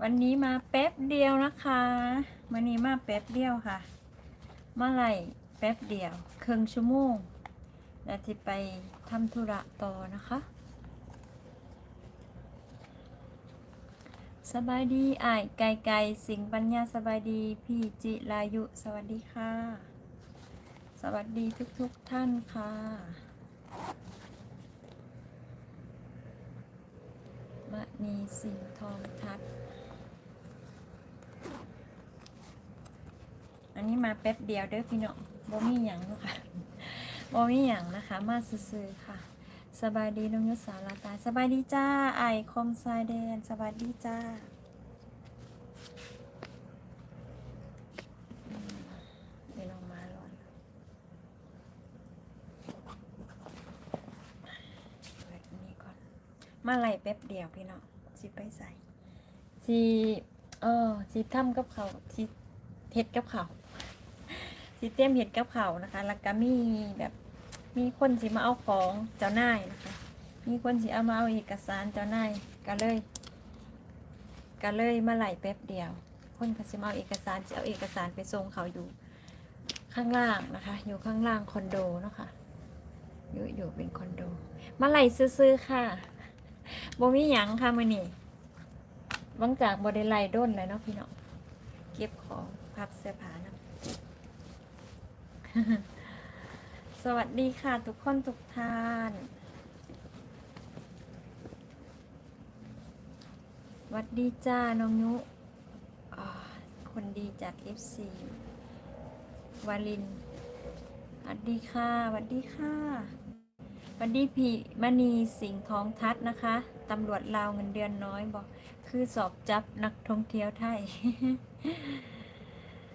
วันนี้มาแป๊บเดียวนะคะวันนี้มาแป๊บเดียวค่ะ เมื่อไหร่แป๊บเดียวครึ่งชั่วโมงแล้วจะไปทำธุระต่อนะคะ สบายดีอ้ายไก่ไก่สิงห์ปัญญาสบายดีพี่จิรายุ สวัสดีค่ะ สวัสดีทุกๆทท่านค่ะ มณีสิงห์ทองทัศน์อันนี้มาแป๊บเดียวเด้อพี่น้องบ่มีหยังค่ะบ่มีหยังนะคะ มาซื้อๆค่ะ สบายดีน้องยุทธสาราตา สบายดีจ้า ไอคมสายแดน สบายดีจ้าอืมเดี๋ยวลงมาร้อนเปิดอันนี้ก่อน มาไล่แป๊บเดียวพี่น้องสิไปใส่สิเออสิทำกับเขาวสิเฮ็ดกับเขาวสิเตรียมเฮ็ดกับเขานะคะ แล้วก็มีแบบมีคนสิมาเอาของเจ้านายนะคะ มีคนสิเอามาเอาเอกสารเจ้านายก็เลยก็เลยมาไล่แป๊บเดียว คนก็สิมาเอาเอกสารจะเอาเอกสารไปส่งเขาอยู่ข้างล่างนะคะ อยู่ข้างล่างคอนโดเนาะค่ะอยู่อยู่เป็นคอนโดมาไล่ซื้อๆค่ะ บ่มีหยังค่ะมื้อนี้วังจากบ่ได้ไล่ด้นเลยเนาะพี่น้องเก็บของพับเสื้อผ้านะสวัสดีค่ะทุกคนทุกท่านสวัสดีจ้า น้องยุคนดีจาก FC วาลินสวัสดีค่ะสวัสดีค่ะ วัสดีพี่มณีสิงห์ทองทัศนะคะตำรวจลาวเงินเดือนน้อยบอก คือสอบจับนักท่องเที่ยวไทย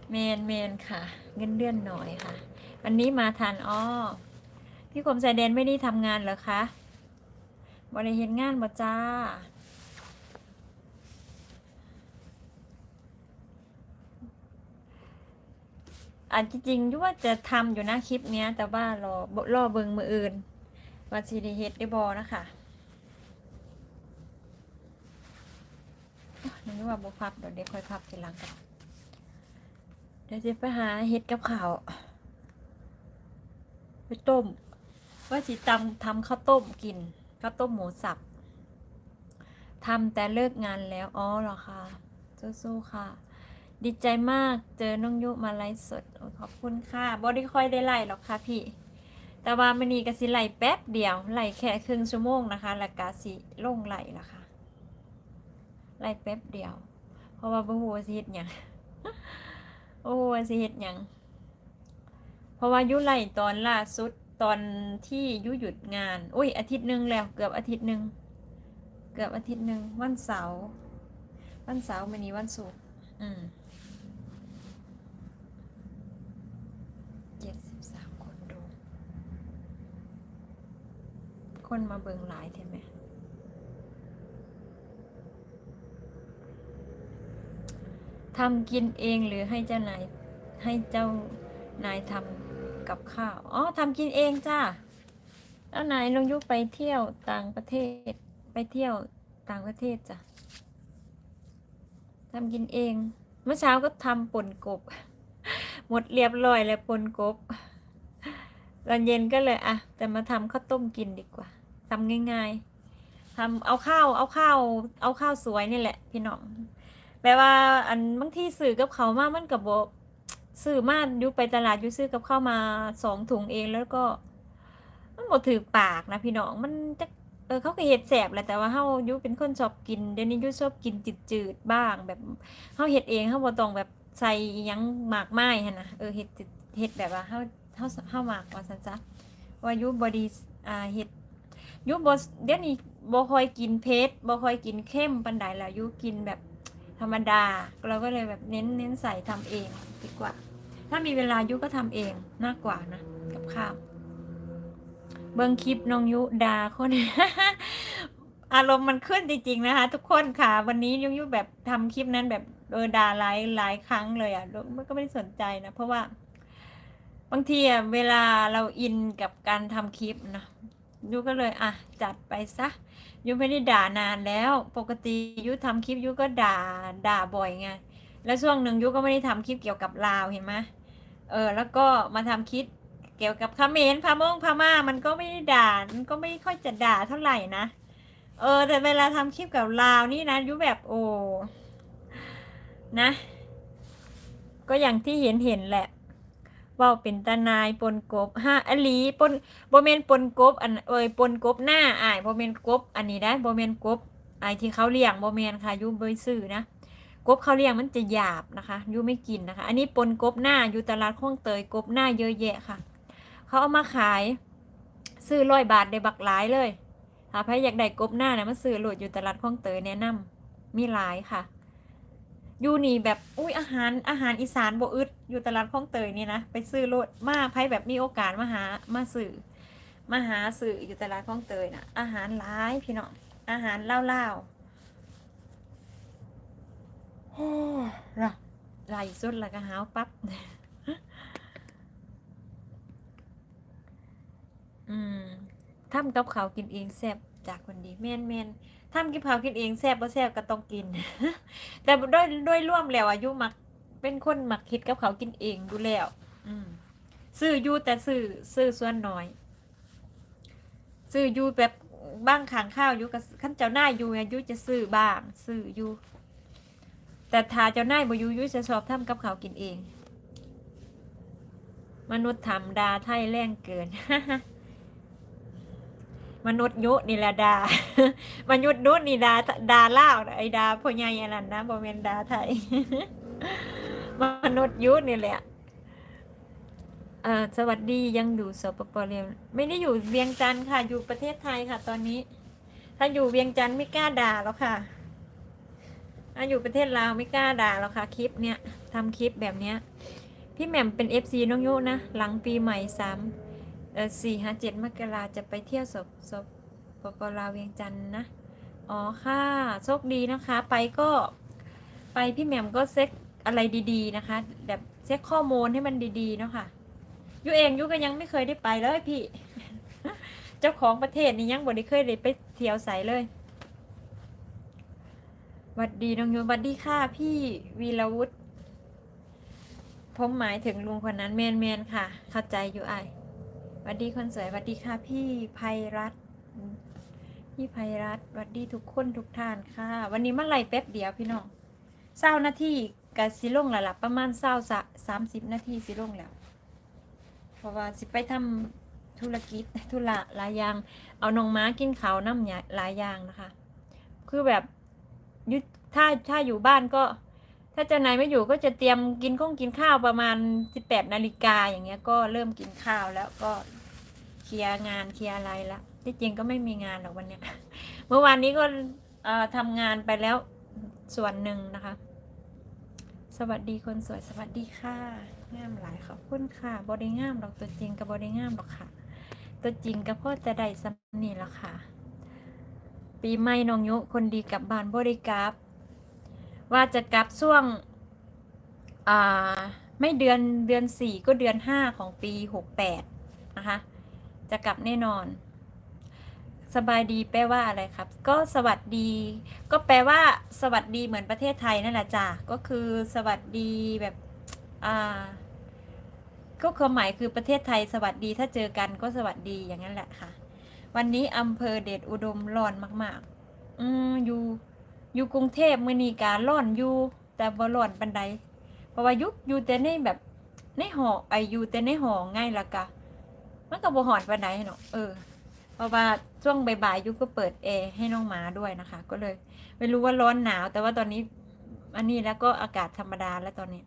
เมนเมนค่ะ เงินเดือนน้อยค่ะ วันนี้มาทานอ้อพี่คมสายแดนไม่ได้ทำงานเหรอคะบริเห็นงานบ่จ้าอันจริงๆยุว่าจะทำอยู่นะคลิปเนี้ย แต่ว่ารอรอเบิงมืออื่น ว่าซีดีเฮดได้บอนะคะนึกว่าบุพับเดี๋ยวเด็กค่อยพับทีหลังกันเดี๋ยวจะไปหาเห็ดกับข้าวไปต้ม ว่าสิตำทำข้าวต้มกินข้าวต้มหมูสับทำแต่เลิกงานแล้ว อ๋อเหรอคะสู้ๆค่ะ ดีใจมากเจอน้องยุมาไลฟ์สด ขอบคุณค่ะบอดี้คอยได้ไล่หรอกค่ะพี่ แต่ว่ามันนี่ก็สิไหลแป๊บเดียวไหลแค่ครึ่งชั่วโมงนะคะแล้วก็สิลงไหล่ละค่ะไหลแป๊บเดียว เพราะว่าบ่ฮู้สิเฮ็ดหยังโอ้สิเฮ็ดหยังเพราะว่ายุไหลตอนล่าสุดตอนที่ยุหยุดงานอุ้ยอาทิตย์หนึ่งแล้วเกือบอาทิตย์หนึ่งเกือบอาทิตย์หนึ่งวันเสาร์วันเสาร์วันนี้วันศุกร์อืมเจ็ดสิบสามคนดู คนมาเบิงหลายเห็นไหมทำกินเองหรือให้เจ้านายให้เจ้านายทำกับข้าว อ๋อทำกินเองจ้า แล้วนายลงยุคไปเที่ยวต่างประเทศ ไปเที่ยวต่างประเทศจ้ะทำกินเอง เมื่อเช้าก็ทำปนกบ หมดเรียบร้อยแล้วปนกบตอนเย็นก็เลยอะแต่มาทำข้าวต้มกินดีกว่า ทำง่ายๆทำเอาข้าว เอาข้าว เอาข้าวสวยนี่แหละ พี่น้องแปลว่า อันบางที่สื่อกับเขามากมันกับบซื้อมาอยู่ไปตลาดอยู่ซื้อกับข้าวมาสองถุงเองแล้วก็ มันบ่ถือปากนะพี่น้องมันจะเออเขาก็เฮ็ดแสบแหละแต่ว่าเฮายู่เป็นคนชอบกินเดี๋ยวนี้ยู่ชอบกินจืดๆบ้าง แบบเฮาเฮ็ดเองเฮาบ่ต้องแบบใส่ยังหมากไมายหั่นะเออเฮ็ดจืดเฮ็ดแบบว่าเฮาเฮาเฮาหมากว่าซั่นซะว่ายู่บ่ดีอ่าเฮ็ด ยู่บ่เดี๋ยวนี้บ่ค่อยกินเผ็ดบ่ค่อยกินเค็มปานใดแล้วยูกินแบบธรรมดา เราก็เลยแบบเน้นเน้นใส่ทำเองดีกว่า ถ้ามีเวลายุก็ทำเองมากกว่านะกับข้าวเบิ้งคลิปน้องยุดาคนอารมณ์มันขึ้นจริงๆนะคะ ทุกคนค่ะ วันนี้ยุยุแบบทำคลิปนั้นแบบเออด่าหลายหลายครั้งเลยอะมันก็ไม่ได้สนใจนะ เพราะว่า บางทีอะเวลาเราอินกับการทำคลิปนะ ยูก็เลยอะจัดไปซะยูไม่ได้ด่านานแล้ว ปกติยูทำคลิปยูก็ด่าด่าบ่อยไงแล้วช่วงหนึ่งยูก็ไม่ได้ทำคลิปเกี่ยวกับลาวเห็นไหมเออ แล้วก็มาทำคลิปเกี่ยวกับเขมรพม่งพม่ามันก็ไม่ได้ด่ามันก็ไม่ค่อยจะด่าเท่าไหร่นะเออ แต่เวลาทำคลิปกับลาวนี่นะยูแบบโอ้นะ ก็อย่างที่เห็นเห็นแหละ เว่าเป็นตานายปนกบห้าอลีปนโบเมนปนกบอันเอยปนกบหน้าอายโบเมนกบ อันนี้ได้โบเมนกบไอายที่เขาเลี้ยงโบเมนค่ะยูเบยซื้อนะกบเขาเลี้ยงมันจะหยาบนะคะยูไม่กินนะคะ อันนี้ปนกบหน้าอยู่ตลาดข้องเตยกบหน้าเยอะแยะค่ะ เขาเอามาขาย ซื้อร้อยบาทได้บักหลายเลยถ้าใครอยากได้กบหน้าเนี่ยมาซื้อโหลดอยู่ตลาดข้องเตยแนะนำมีหลายค่ะ อยู่นี่แบบอุ้ยอาหารอาหารอีสานบ่อึดอยู่ตลาดคลองเตยนี่นะไปซื้อรถมาไพ่แบบมีโอกาสมาหามาสื่อมาหาสื่ออยู่ตลาดคลองเตยนะอาหารหลายพี่น้องอาหารเล่าวๆโอ้ระไหลสุดแล้วก็หาวปั๊บอืม ทำกับเขาวกินเองแซ่บจากคนดีแม่นแม่นทำกับเขาวกินเองแซ่บบ่แซ่บก็ต้องกิน แต่ด้วยด้วยร่วมแล้วอายุมักเป็นคนมักคิดกับเขาวกินเองดูแล้ว อืมซื้ออยู่แต่ซื้อซื้อส่วนน้อย ซื้ออยู่แบบบ้างขางข้าวอยู่กับขั้นเจ้าหน้าอยู่อายุจะซื้อบ้างซื้ออยู่ แต่ถ้าเจ้าหน้าบ่อยู่ยุจะชอบทำกับเขาวกินเอง มนุษย์ทำดาไทยแรงเกิน มนุษย์ยุนี่แหลดามนุษย์นุษนี่ดาดาล่าวไอดาพญ่อันนันนะบ่แม่นดาไทย มนุษย์ยุนี่แหละสวัสดียังอยู่สปปลาวไม่ได้อยู่เวียงจันทร์ค่ะ อยู่ประเทศไทยค่ะ ตอนนี้ ถ้าอยู่เวียงจันทร์ไม่กล้าด่าแล้วค่ะถ้าอยู่ประเทศลาวไม่กล้าด่าแล้วค่ะ คลิปเนี้ยทำคลิปแบบเนี้ย พี่แหม่มเป็น FC น้องยุนะ หลังปีใหม่สาม สี่ห้าเจ็ดมกราจะไปเที่ยวศพศพปปลาวเวียงจันทร์นะ อ๋อค่ะโชคดีนะคะ ไปก็ไปพี่แหม่มก็เซ็กอะไรดีๆนะคะ แบบเช็คข้อมูลให้มันดีๆเนาะค่ะยุเองยุก็ยังไม่เคยได้ไปเลยพี่ เจ้าของประเทศนี่ยังบ่ได้เคยได้ไปเที่ยวใสเลยหวัดดีน้องยุวัดดีค่ะพี่วีรวุฒิผมหมายถึงลุงคนนั้นแมนแมนค่ะ เข้าใจอยู่ไอ วัดดีคนสวยหวัดดีค่ะพี่ภัยรัตพี่ภัยรัตวัดดีทุกคนทุกท่านค่ะ วันนี้เมาไล่แป๊บเดียวพี่น้องเศร้านาทีกับสิลงแล้วล่ะประมาณเศร้าสะสามสิบนาทีสิลงแล้ว เพราะว่าสิไปทำธุรกิจธุระหลายอย่าง เอานองม้ากินเขาวน้ำยหลายอย่างนะคะ คือแบบยุถ้าถ้าอยู่บ้านก็ ถ้าเจ้านายไม่อยู่ก็จะเตรียมกินข้องกินข้าวประมาณสิบแปดนาฬิกาอย่างเงี้ยก็เริ่มกินข้าวแล้วก็ เคลียร์งานเคลียร์อะไรล้วที่จริงก็ไม่มีงานหรอกวันเนี้ย เมื่อวานนี้ก็ทำงานไปแล้วส่วนหนึ่งนะคะ สวัสดีคนสวยสวัสดีค่ะงามหลายขอบคุณค่ะบอดี้งามหรอกตัวจริงกับบอดี้งามหรอกค่ะ ตัวจริงก็พ่อจะได้สำนี่ละค่ะ ปีใหม่น้องยุคนดีกับบานบริกราฟว่าจะกลับช่วงไม่เดือนเดือนสี่ก็เดือนห้าของปีหกแปดนะคะ จะกลับแน่นอน สบายดีแปลว่าอะไรครับ ก็สวัสดี ก็แปลว่า สวัสดีเหมือนประเทศไทยนั่นแหละจ้ะก็คือสวัสดีแบบอ่าก็ความหมายคือประเทศไทยสวัสดีถ้าเจอกันก็สวัสดีอย่างนั้นแหละค่ะ วันนี้อำเภอเดชอุดมร้อนมาก ๆ อืมอยู่อยู่กรุงเทพมือนีการร้อนอยู่แต่บ่ร้อนปันใดเพราะว่ายุคอยู่แต่ในแบบในหอไออยู่แต่ในหอง่ายละกะ มันก็บ่หอนปันใดเนาะเออเพราะว่าช่วงบ่ายๆยุคก็เปิดแอร์ให้น้องหมาด้วยนะคะ ก็เลย ไม่รู้ว่าร้อนหนาว แต่ว่าตอนนี้ อันนี้แล้วก็อากาศธรรมดาแล้วตอนนี้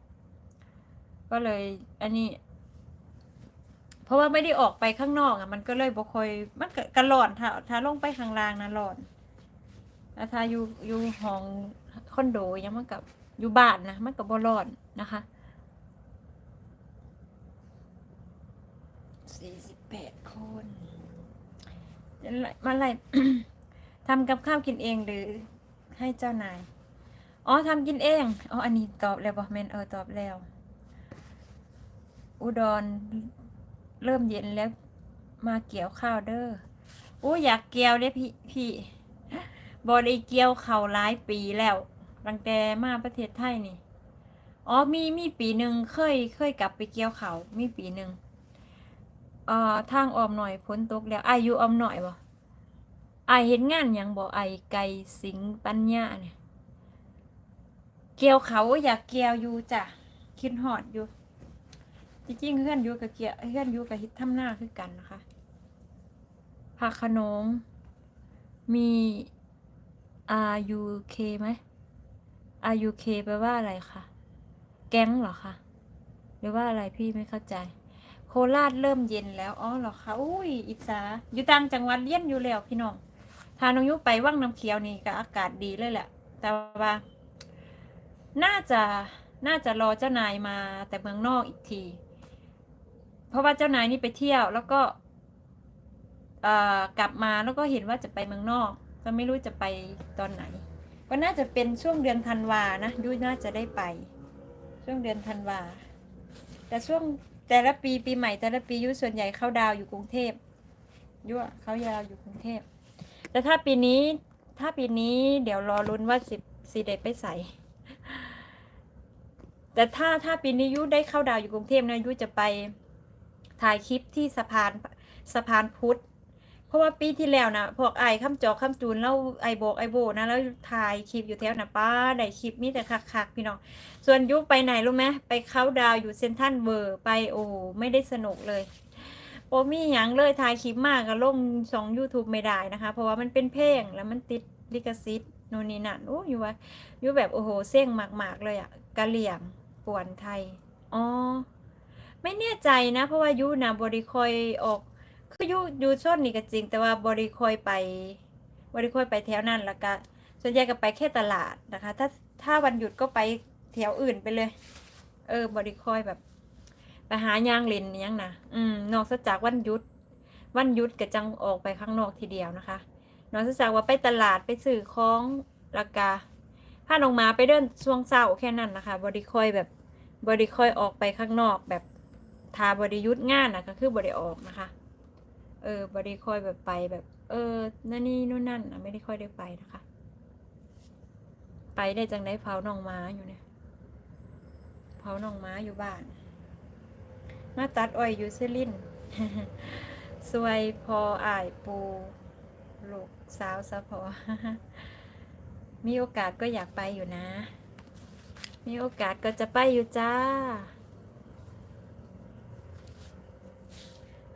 ก็เลย อันนี้ เพราะว่าไม่ได้ออกไปข้างนอกอะ มันก็เลยบ่คอยมันก็กระร้อนถ้าถ้าลงไปข้างล่างนะร้อนแล้วถ้าอยู่อยู่ห้องคอนโดยังมันกับอยู่บ้านนะมันกับบ่ร้อนนะคะสี่สิบแปดคน มาอะไรทำกับข้าวกินเองหรือให้เจ้านาย อ๋อทำกินเอง อ๋อ อันนี้ตอบแล้วบอกแมนเออตอบแล้ว อุดร เริ่มเย็นแล้ว มาเกี่ยวข้าวเด้อโอ้อยากเกี่ยวเด้พี่พี่บอได้เกี่ยวเข่าหลายปีแล้วตั้งแต่มาประเทศไทยนี่ อ๋อมีมีปีหนึ่งเคยเคยกลับไปเกี่ยวเขามีปีหนึ่ง อ่อทางออมหน่อยพ้นตกแล้วอายุออมหน่อยบ่อายเห็นงานยังบ่ไอไก่สิงปัญญาเนี่ย เกี่ยวเขาอยากเกี่ยวอยู่จ้ะคิดฮอดอยู่ จริงๆเพื่อนอยู่กับเกี่ยวเพื่อนอยู่กับฮิตทำหน้าคือกันนะคะผักขนมมี RUK ไหม RUK แปลว่าอะไรคะแก๊งเหรอคะหรือว่าอะไรพี่ไม่เข้าใจ โคราชเริ่มเย็นแล้วอ๋อเหรอคะอุ้ยอิสาอยู่ต่างจังหวัดเลี้ยนอยู่แล้วพี่น้องพาน้องยุไปว่างน้ำเขียวนี่ก็อากาศดีเลยแหละ แต่ว่า น่าจะน่าจะรอเจ้านายมาแต่เมืองนอกอีกที เพราะว่าเจ้านายนี่ไปเที่ยวแล้วก็กลับมาแล้วก็เห็นว่าจะไปเมืองนอก ก็ไม่รู้จะไปตอนไหน ก็น่าจะเป็นช่วงเดือนธันวานะยุ้ยน่าจะได้ไป ช่วงเดือนธันวาแต่ช่วง แต่ละปีปีใหม่แต่ละปียุ้ยส่วนใหญ่เข้าดาวอยู่กรุงเทพยุ้ยเขายาวอยู่กรุงเทพแต่ถ้าปีนี้ถ้าปีนี้เดี๋ยวรอลุ้นว่าสิบสีเดไปใส่แต่ถ้าถ้าปีนี้ยุ้ยได้เข้าดาวอยู่กรุงเทพนะยุ้ยจะไปถ่ายคลิปที่สะพานสะพานพุทธ เพราะว่าปีที่แล้วนะพวกไอ้ข้ามจอกข้ามจูนแล้วไอ้โบกไอ้โบนะแล้วถ่ายคลิปอยู่แถวนะป้าได้คลิปมีแต่คักๆพี่น้องส่วนยุไปไหนรู้ไหมไปเข้าดาวอยู่เซนทันเวอร์ไปโอ้ไม่ได้สนุกเลยโอมีหยังเลยถ่ายคลิปมากก็ลงสอง YouTube ไม่ได้นะคะ เพราะว่ามันเป็นเพลงแล้วมันติดลิขสิทธิ์โน่นนี่นั่นโอ้ยู่ว่าอยู่แบบโอ้โหเส้งมากๆเลยอะกะเหลี่ยงป่วนไทยอ๋อไม่แน่ใจนะ เพราะว่ายุนะบริคอยออก คืออยู่อยู่ชนนี่ก็จริง แต่ว่าบริคอยไป บริคอยไปแถวนั้นแล้วก็ส่วนใหญ่ก็ไปแค่ตลาดนะคะ ถ้าถ้าวันหยุดก็ไปแถวอื่นไปเลย เออ บริคอยแบบไปหายางเลนยังนะอืมนอกจากวันหยุด วันหยุดก็จังออกไปข้างนอกทีเดียวนะคะ นอกจากว่าไปตลาดไปซื้อของราคาพาน้องมาไปเดินช่วงเช้าแค่นั้นนะคะ บริคอยแบบบริคอยออกไปข้างนอกแบบทาบริยุทธ์งานนะก็คือบริออกนะคะ เออบริค่อยแบบไปแบบ เออนั่นนี่นู่นนั่นนะไม่ได้ค่อยได้ไปนะคะ ไปได้จังได้เผาหนองม้าอยู่เนี่ยเผาหนองม้าอยู่บ้าน มาตัดอ้อยอยู่เซลินสวยพออ่ายปูลูกสาวซะพอ มีโอกาสก็อยากไปอยู่นะ มีโอกาสก็จะไปอยู่จ้า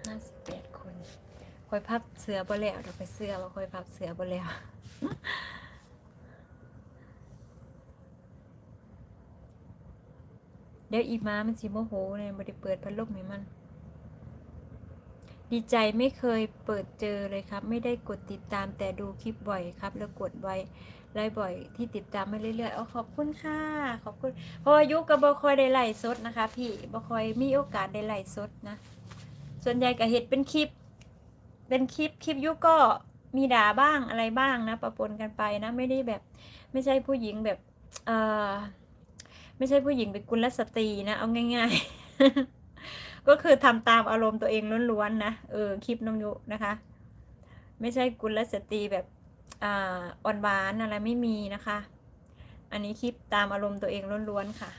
ห้าสิบแปด อยพับเสือบ่แล้วเดี๋ยวไปเสือว่าคอยพับเสือบ่แล้วเดี๋ยวอีม้ามันสิโมโหเลยบ่ได้เปิดพัดลมให้มัน ดีใจไม่เคยเปิดเจอเลยครับ ไม่ได้กดติดตามแต่ดูคลิปบ่อยครับ แล้วกดไว้ไลค์บ่อยที่ติดตามมาเรื่อยๆเอขอบคุณค่ะ ขอบคุณ เพราะว่ายุก็บ่ค่อยได้ไลฟ์สดนะคะ พี่บคอยมีโอกาสได้ไลฟ์สดนะ ส่วนใหญ่ก็เฮ็ดเป็นคลิป เป็นคลิปคลิปยุก็มีด่าบ้างอะไรบ้างนะประปนกันไปนะไม่ได้แบบ ไม่ใช่ผู้หญิงแบบเออไม่ใช่ผู้หญิงเป็นกุลสตรีนะเอาง่าย ๆ ก็คือทำตามอารมณ์ตัวเองล้วนๆนะเออคลิปน้องยุนะคะ ไม่ใช่กุลสตรีแบบอ่อ่อนหวานอะไรไม่มีนะคะ อันนี้คลิปตามอารมณ์ตัวเองล้วนๆค่ะ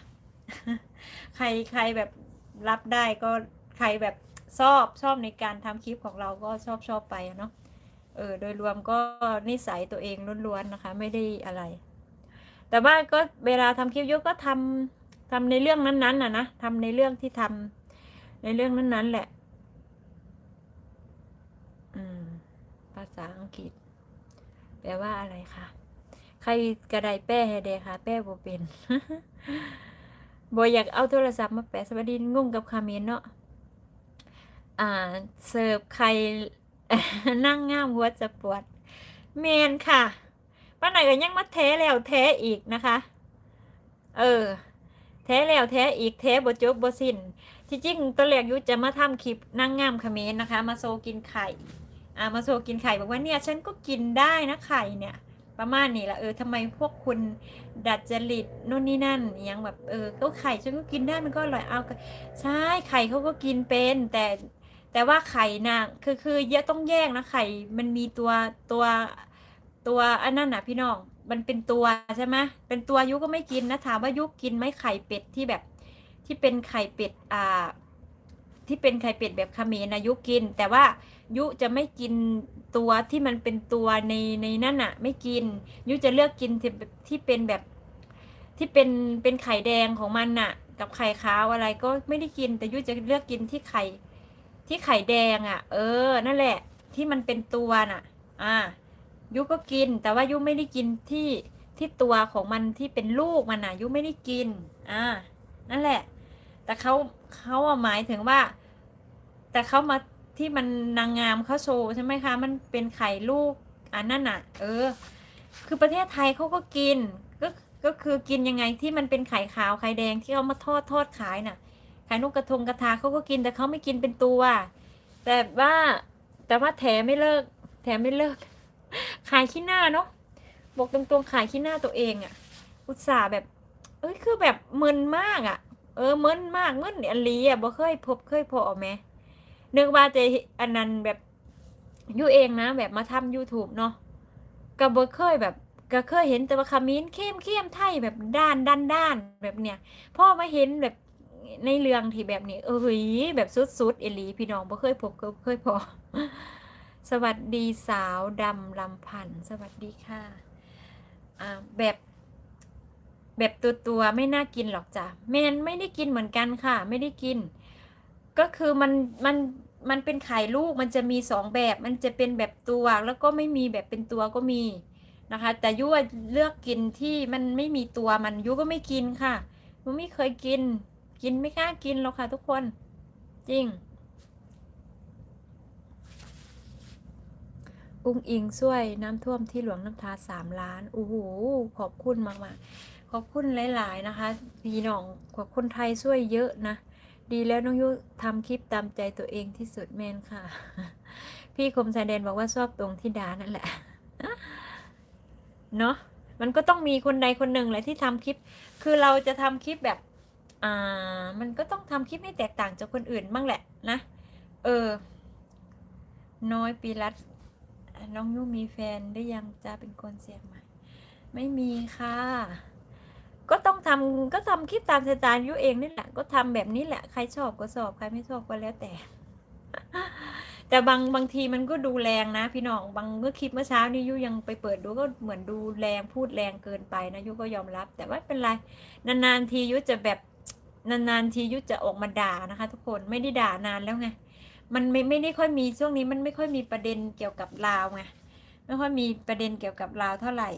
ใครใครแบบรับได้ก็ใครแบบ ชอบชอบในการทำคลิปของเราก็ชอบชอบไปเนาะเออโดยรวมก็นิสัยตัวเองล้วนๆนะคะ ไม่ได้อะไร แต่ว่าก็เวลาทำคลิปยุก็ทำทำในเรื่องนั้นๆน่ะนะทำในเรื่องที่ทำในเรื่องนั้นๆแหละ อืม ภาษาอังกฤษ แปลว่าอะไรคะใครกระไดแป้ให้เดคะแป้บ่เป็นบอยากเอาโทรศัพท์มาแปะสวัสดีงงกับคาเมนเนาะ อ่าเสิร์ฟใครนั่งง่ามหัวจะปวดเมนค่ะป้าไหนก็ยังมาแท้แล้วแท้อีกนะคะ เออ แท้แล้วแท้อีกแท้บจบบสินที่จริงตอนแรกยุจะมาทำคลิปนั่งง่ามคาเมนนะคะ มาโซกินไข่อ่ามาโซกินไข่บอกว่าเนี่ยฉันก็กินได้นะไข่เนี่ย ประมาณนี้ละเออทำไมพวกคุณดัดจริตนู่นนี่นั่นอหยังแบบเออก็ไข่ฉันก็กินได้มันก็อร่อยเอาใช่ไข่เขาก็กินเป็นแต่ แต่ว่าไข่นางคือคือเยอะต้องแยกนะไข่มันมีตัวตัวตัวอันนั้นน่ะพี่น้องมันเป็นตัวใช่ไหมเป็นตัวยุก็ไม่กินนะถามว่ายุกินไหมไข่เป็ดที่แบบที่เป็นไข่เป็ดอ่า ที่เป็นไข่เป็ดแบบเขมรนะยุกิน แต่ว่ายุจะไม่กินตัวที่มันเป็นตัวในในนั่นน่ะไม่กิน ยุจะเลือกกินที่ที่เป็นแบบที่เป็นเป็นไข่แดงของมันน่ะ กับไข่ขาวอะไรก็ไม่ได้กิน แต่ยุจะเลือกกินที่ไข่ ที่ไข่แดงอะ เออ นั่นแหละ ที่มันเป็นตัวน่ะ อ่า ยุก็กิน แต่ว่ายุไม่ได้กินที่ที่ตัวของมันที่เป็นลูกมันน่ะ ยุไม่ได้กิน อ่า นั่นแหละ แต่เขาเขาหมายถึงว่า แต่เขามาที่มันนางงามเขาโชว์ใช่ไหมคะ มันเป็นไข่ลูกอันนั่นน่ะ เออ คือประเทศไทยเขาก็กิน ก็ก็คือกินยังไงที่มันเป็นไข่ขาวไข่แดงที่เขามาทอดทอดขายน่ะ ไข่นกกระทงกระทาเขาก็กินแต่เขาไม่กินเป็นตัว แต่ว่าแต่ว่าแถไม่เลิก แถไม่เลิก ขายขี้หน้าเนาะบอกตรงๆขายขี้หน้าตัวเองอะอุตส่าห์แบบ เอ้ยคือแบบมึนมากอะเออมึนมากมึนอันลีอะบ่เคยพบเคยพอไหมนึกว่าจะอันนั้นแบบยู่เองนะ แบบมาทำ YouTube เนาะก็บ่เคยแบบก็เคยเห็นแต่ว่าคามินเข้มเข้มไทยแบบด้านด้านด้านแบบเนี้ยพ่อมาเห็นแบบ ในเรื่องที่แบบนี้ เอ้ยแบบสุดๆเอลีพี่น้องบ่เคยพบก็เคยพอ สวัสดีสาวดำลำพันธ์สวัสดีค่ะอ่าแบบแบบตัวตัวไม่น่ากินหรอกจ้ะแมนไม่ได้กินเหมือนกันค่ะ ไม่ได้กิน ก็คือมันมันมันเป็นไข่ลูกมันจะมีสองแบบ มันจะเป็นแบบตัวแล้วก็ไม่มีแบบเป็นตัวก็มีนะคะ แต่ยุว่าเลือกกินที่มันไม่มีตัวมันยุก็ไม่กินค่ะยุไม่เคยกิน กินไม่กล้ากินหรอกค่ะทุกคน จริง อุ้งอิงช่วยน้ำท่วมที่หลวงน้ำทาสามล้านโอ้โหขอบคุณมากมากๆขอบคุณหลาย ๆ นะคะพี่น้องขอบคนไทยช่วยเยอะนะ ดีแล้วน้องยุทำคลิปตามใจตัวเองที่สุดแมนค่ะ พี่คมสายแดนบอกว่าชอบตรงที่ดานั่นแหละเนาะมันก็ต้องมีคนใดคนหนึ่งแหละที่ทำคลิป คือเราจะทำคลิปแบบ อ่ามันก็ต้องทำคลิปให้แตกต่างจากคนอื่นบ้างแหละนะ เออ น้อยปีรัตน้องยุ่มีแฟนได้ยังจะเป็นคนเสียงใหม่ ไม่มีค่ะ ก็ต้องทำก็ทำคลิปตามสไตล์ยุเองนี่แหละ ก็ทำแบบนี้แหละ ใครชอบก็ชอบ ใครไม่ชอบก็แล้วแต่ แต่บางบางทีมันก็ดูแรงนะ พี่น้อง บางเมื่อคลิปเมื่อเช้านี้ยุยังไปเปิดดูก็เหมือนดูแรงพูดแรงเกินไปนะยุก็ยอมรับ แต่ว่าเป็นไร นานๆทียุจะแบบ นานๆทียุจะออกมาด่านะคะ ทุกคนไม่ได้ด่านานแล้วไงมันไม่ไม่ได้ค่อยมีช่วงนี้มันไม่ค่อยมีประเด็นเกี่ยวกับลาวไงไม่ค่อยมีประเด็นเกี่ยวกับลาวเท่าไหร่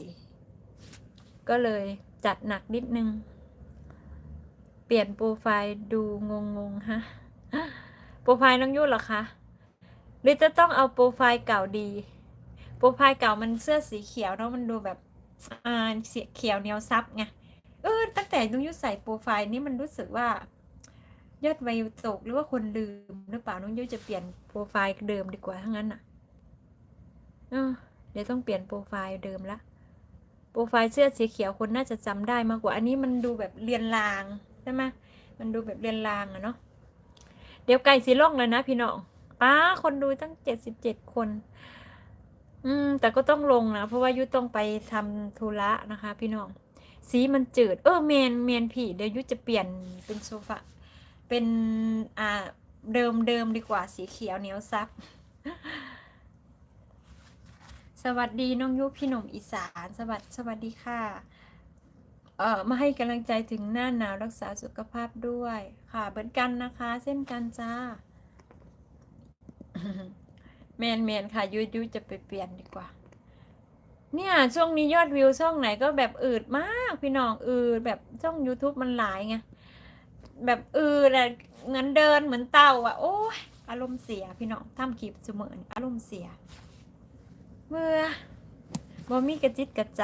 ก็เลยจัดหนักนิดนึง เปลี่ยนโปรไฟล์ดูงงงฮะโปรไฟล์น้องยุทธเหรอคะหรือจะต้องเอาโปรไฟล์เก่าดีโปรไฟล์เก่ามันเสื้อสีเขียวเนาะมันดูแบบอ่าสีเขียวเนียวซับไง เออตั้งแต่นุ้งยุใส่โปรไฟล์นี้มันรู้สึกว่ายอดวิวตกหรือว่าคนลืมหรือเปล่านุ้งยุจะเปลี่ยนโปรไฟล์เดิมดีกว่าทั้งนั้นอะเออเดี๋ยวต้องเปลี่ยนโปรไฟล์เดิมละโปรไฟล์เสื้อสีเขียวคนน่าจะจำได้มากกว่า อันนี้มันดูแบบเรียนลางใช่ไหมมันดูแบบเรียนลางอะเนาะเดี๋ยวไก่สีล่องเลยนะพี่น้องป้าคนดูตั้งเจ็ดสิบเจ็ดคน อืม แต่ก็ต้องลงนะ เพราะว่ายุต้องไปทำธุระนะคะ พี่น้อง สีมันจืด เออเมนเมนผีเดี๋ยวยุจะเปลี่ยนเป็นโซฟาเป็นอ่าเดิมเดิมดีกว่าสีเขียวเหนียวซับ สวัสดีน้องยุพี่หนุ่มอีสานสวัสดีสวัสดีค่ะเอ่อมาให้กำลังใจถึงหน้าหนาวรักษาสุขภาพด้วยค่ะเหมือนกันนะคะเช่นกันจ้าแมนแมนค่ะยุยุจะไปเปลี่ยนดีกว่า เนี่ย ช่วงนี้ยอดวิวช่องไหนก็แบบอืดมากพี่น้องอืดแบบช่อง YouTube มันหลายไงแบบอืดอะเงินเดินเหมือนเต่าอะโอ้ยอารมณ์เสียพี่น้องทำคลิปเสมออารมณ์เสีย เมื่อบ่มีกระจิตกระใจ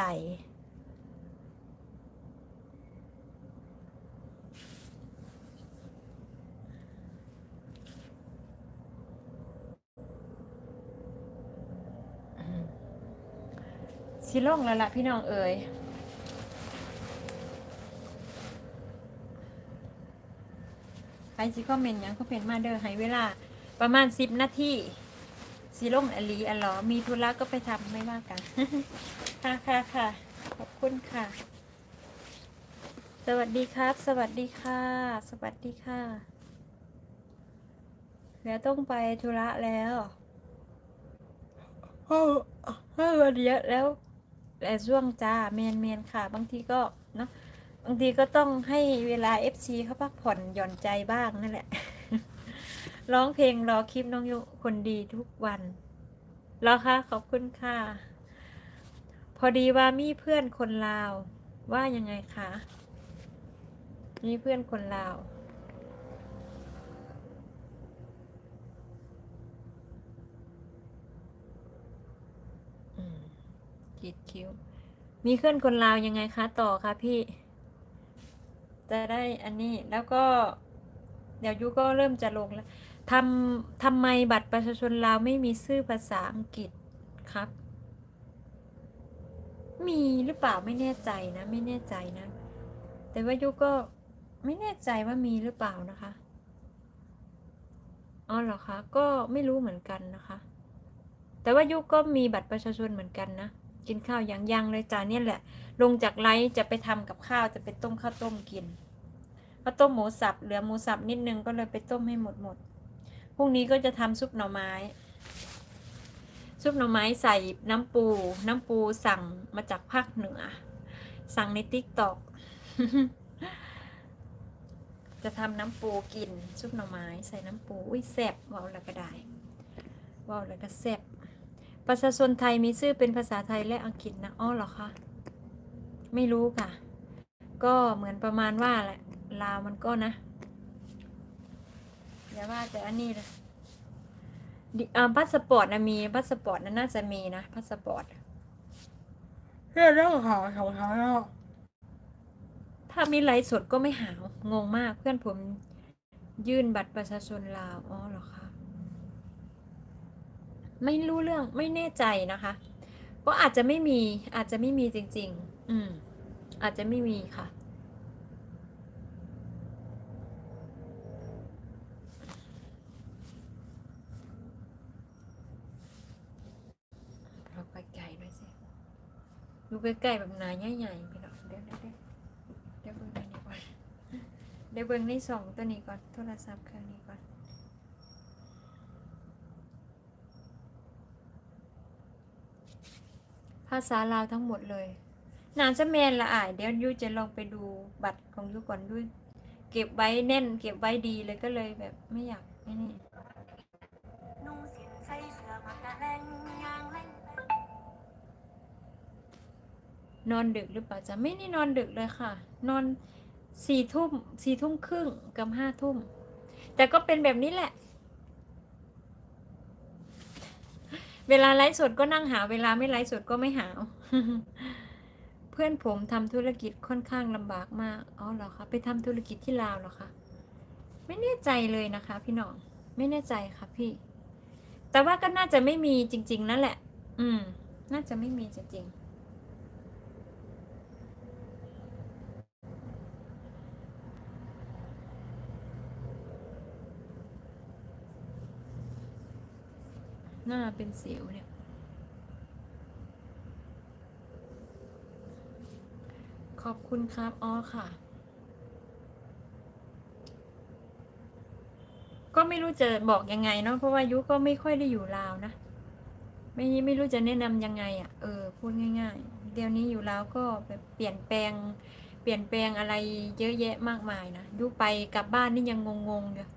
สิลงแล้วล่ะพี่น้องเอ๋ยใครสิคอมเมนต์ยังก็เป็นมาเด้อให้เวลาประมาณสิบนาทีสีลงอลีอะหรอมีธุระก็ไปทำไม่ว่ากัน ค่ะค่ะค่ะขอบคุณค่ะ สวัสดีครับ สวัสดีค่ะ สวัสดีค่ะเดี๋ยวต้องไปธุระแล้วเออเออวันเยอะ แล้วแต่ช่วงจ้าเมนเมนค่ะ บางทีก็เนาะบางทีก็ต้องให้เวลา FC เขาพักผ่อนหย่อนใจบ้างนั่นแหละ ร้องเพลงรอคลิปน้องยุคนดีทุกวันรอค่ะขอบคุณค่ะ พอดีว่ามีเพื่อนคนลาว ว่ายังไงคะมีเพื่อนคนลาว ขีดคิ้ว มีเพื่อนคนลาวยังไงคะต่อคะพี่ จะได้อันนี้แล้วก็ เดี๋ยวยุก็เริ่มจะลงแล้วทำทำไมบัตรประชาชนลาวไม่มีชื่อภาษาอังกฤษครับ มีหรือเปล่าไม่แน่ใจนะ ไม่แน่ใจนะ แต่ว่ายุก็ไม่แน่ใจว่ามีหรือเปล่านะคะอ๋อเหรอคะก็ไม่รู้เหมือนกันนะคะ แต่ว่ายุก็มีบัตรประชาชนเหมือนกันนะ กินข้าวยังยังเลยจ้าเนี่ยแหละ ลงจากไลฟ์จะไปทำกับข้าวจะไปต้มข้าวต้มกินข้าวต้มหมูสับเหลือหมูสับนิดนึงก็เลยไปต้มให้หมดหมดพรุ่งนี้ก็จะทำซุปหน่อไม้ ซุปหน่อไม้ใส่น้ำปู น้ำปูสั่งมาจากภาคเหนือ สั่งในติ๊กต็อกจะทำน้ำปูกินซุปหน่อไม้ใส่น้ำปูอุ้ยแซ่บว้าวแล้วก็ได้ว้าวแล้วก็แซ่บ ประชาชนไทยมีชื่อเป็นภาษาไทยและอังกฤษนะอ๋อเหรอคะไม่รู้ค่ะ ก็เหมือนประมาณว่าแหละลาวมันก็นะอย่าว่าแต่อันนี้เลยดิอ่าพาสปอร์ตนะมีพาสปอร์ตนั้นน่าจะมีนะพาสปอร์ตเรื่องเรื่องหาของเขาเนาะถ้ามีไลฟ์สดก็ไม่หาวงงมากเพื่อนผมยื่นบัตรประชาชนลาวอ๋อเหรอคะ ไม่รู้เรื่องไม่แน่ใจนะคะ ก็อาจจะไม่มีอาจจะไม่มีจริง ๆ อืม อาจจะไม่มีค่ะ เราไปไกลๆหน่อยสิดูใกล้ๆแบบหนาใหญ่ๆไปหน่อยเดี๋ยวเดี๋ยวเดี๋ยวเดี๋ยวเบิ่งในนี้ก่อนเดี๋ยวเบิ่งในสองตัวนี้ก่อนโทรศัพท์เครื่องนี้ก่อน ภาษาลาวทั้งหมดเลยนานจะแมนละอ่ายเดี๋ยวยูจะลองไปดูบัตรของยูก่อนด้วยเก็บไว้แน่น เก็บไว้ดีเลยก็เลยแบบไม่อยากไม่นี่นอมากระแรงยนอนดึกหรือเปล่าจะไม่ได้นอนดึกเลยค่ะ นอนสี่ทุ่มสี่ทุ่มครึ่งกับห้าทุ่ม แต่ก็เป็นแบบนี้แหละ เวลาไลฟ์สดก็นั่งหา เวลาไม่ไลฟ์สดก็ไม่หา เพื่อนผมทำธุรกิจค่อนข้างลำบากมาก อ๋อเหรอคะ ไปทำธุรกิจที่ลาวเหรอคะ ไม่แน่ใจเลยนะคะ พี่น้อง ไม่แน่ใจค่ะพี่ แต่ว่าก็น่าจะไม่มีจริง ๆ นั่นแหละ อืม น่าจะไม่มีจริง ๆ หน้าเป็นสิวเนี่ย ขอบคุณครับอ๋อค่ะ ก็ไม่รู้จะบอกยังไงเนาะเพราะว่ายุก็ไม่ค่อยได้อยู่ลาวนะ ไม่ไม่รู้จะแนะนำยังไงอะ่ะเออพูดง่ายๆ เดี๋ยวนี้อยู่ลาวก็แบบเปลี่ยนแปลง เปลี่ยนแปลงอะไรเยอะแยะมากมายนะยุไปกลับบ้านนี่ยังงงๆอยู่